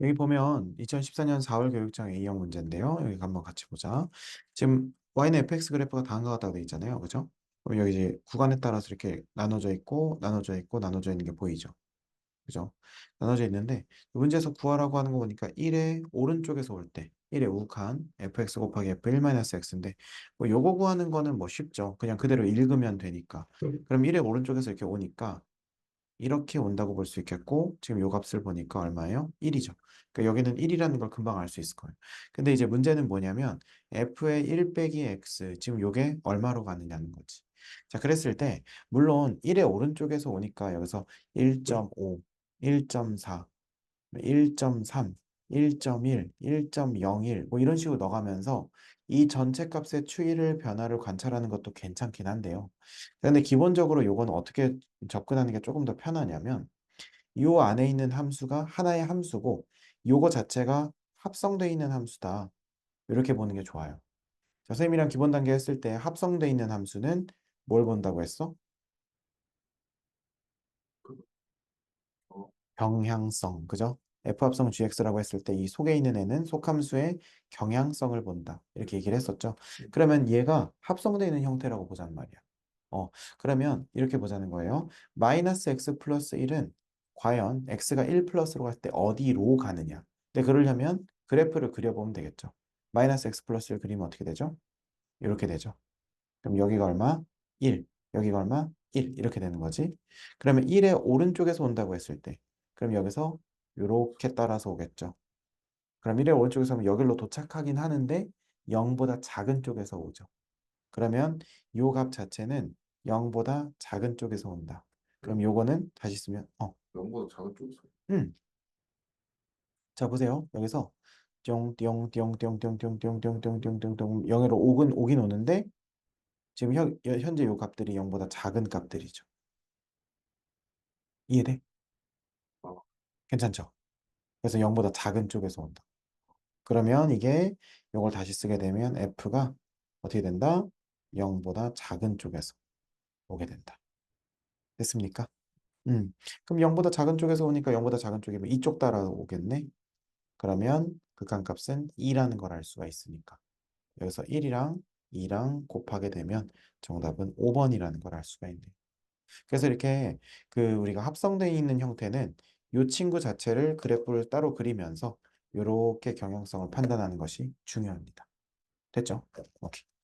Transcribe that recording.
여기 보면 2014년 4월 교육청 A형 문제인데요. 여기 한번 같이 보자. 지금 y는 fx 그래프가 다음과 같다고 되어 있잖아요. 그죠? 그럼 여기 이제 구간에 따라서 이렇게 나눠져 있고, 나눠져 있고, 나눠져 있는 게 보이죠? 그죠? 나눠져 있는데 문제에서 구하라고 하는 거 보니까 1의 오른쪽에서 올 때 1의 우칸 fx 곱하기 f1-x인데 뭐 요거 구하는 거는 뭐 쉽죠. 그냥 그대로 읽으면 되니까. 그럼 1의 오른쪽에서 이렇게 오니까 이렇게 온다고 볼 수 있겠고 지금 요 값을 보니까 얼마예요? 1이죠. 그러니까 여기는 1이라는 걸 금방 알 수 있을 거예요. 근데 이제 문제는 뭐냐면 f의 1 빼기 x 지금 요게 얼마로 가느냐는 거지. 자 그랬을 때 물론 1의 오른쪽에서 오니까 여기서 1.5, 1.4, 1.3, 1.1, 1.01 뭐 이런 식으로 넣어가면서 이 전체 값의 추이를 변화를 관찰하는 것도 괜찮긴 한데요. 근데 기본적으로 요건 어떻게 접근하는 게 조금 더 편하냐면 요 안에 있는 함수가 하나의 함수고 요거 자체가 합성되어 있는 함수다. 이렇게 보는 게 좋아요. 자, 선생님이랑 기본 단계 했을 때 합성되어 있는 함수는 뭘 본다고 했어? 경향성, 그죠? F합성 GX라고 했을 때 이 속에 있는 애는 속함수의 경향성을 본다. 이렇게 얘기를 했었죠. 그러면 얘가 합성되어 있는 형태라고 보자는 말이야. 어, 그러면 이렇게 보자는 거예요. 마이너스 x 플러스 1은 과연 x가 1 플러스로 갈 때 어디로 가느냐. 근데 그러려면 그래프를 그려보면 되겠죠. 마이너스 x 플러스 1 그리면 어떻게 되죠? 이렇게 되죠. 그럼 여기가 얼마? 1. 여기가 얼마? 1. 이렇게 되는 거지. 그러면 1의 오른쪽에서 온다고 했을 때 그럼 여기서 이렇게 따라서 오겠죠. 그럼 1의 오른쪽에서 오면 여기로 도착하긴 하는데 0보다 작은 쪽에서 오죠. 그러면 이 값 자체는 0보다 작은 쪽에서 온다. 그럼 요거는 다시 쓰면 어, 0보다 작은 쪽에서 음. 자 보세요. 여기서 뿅뿅뿅뿅뿅뿅뿅뿅뿅뿅 0으로 오긴 오긴 오는데 지금 현, 현재 요 값들이 0보다 작은 값들이죠. 이해돼? 어. 괜찮죠? 그래서 0보다 작은 쪽에서 온다. 그러면 이게 요걸 다시 쓰게 되면 f가 어떻게 된다? 0보다 작은 쪽에서 오게 된다. 됐습니까? 음. 그럼 0보다 작은 쪽에서 오니까 0보다 작은 쪽이면 이쪽 따라 오겠네. 그러면 극한값은 2라는 걸 알 수가 있으니까. 여기서 1이랑 2랑 곱하게 되면 정답은 5번이라는 걸 알 수가 있네요. 그래서 이렇게 그 우리가 합성되어 있는 형태는 이 친구 자체를 그래프를 따로 그리면서 이렇게 경향성을 판단하는 것이 중요합니다. 됐죠? 오케이.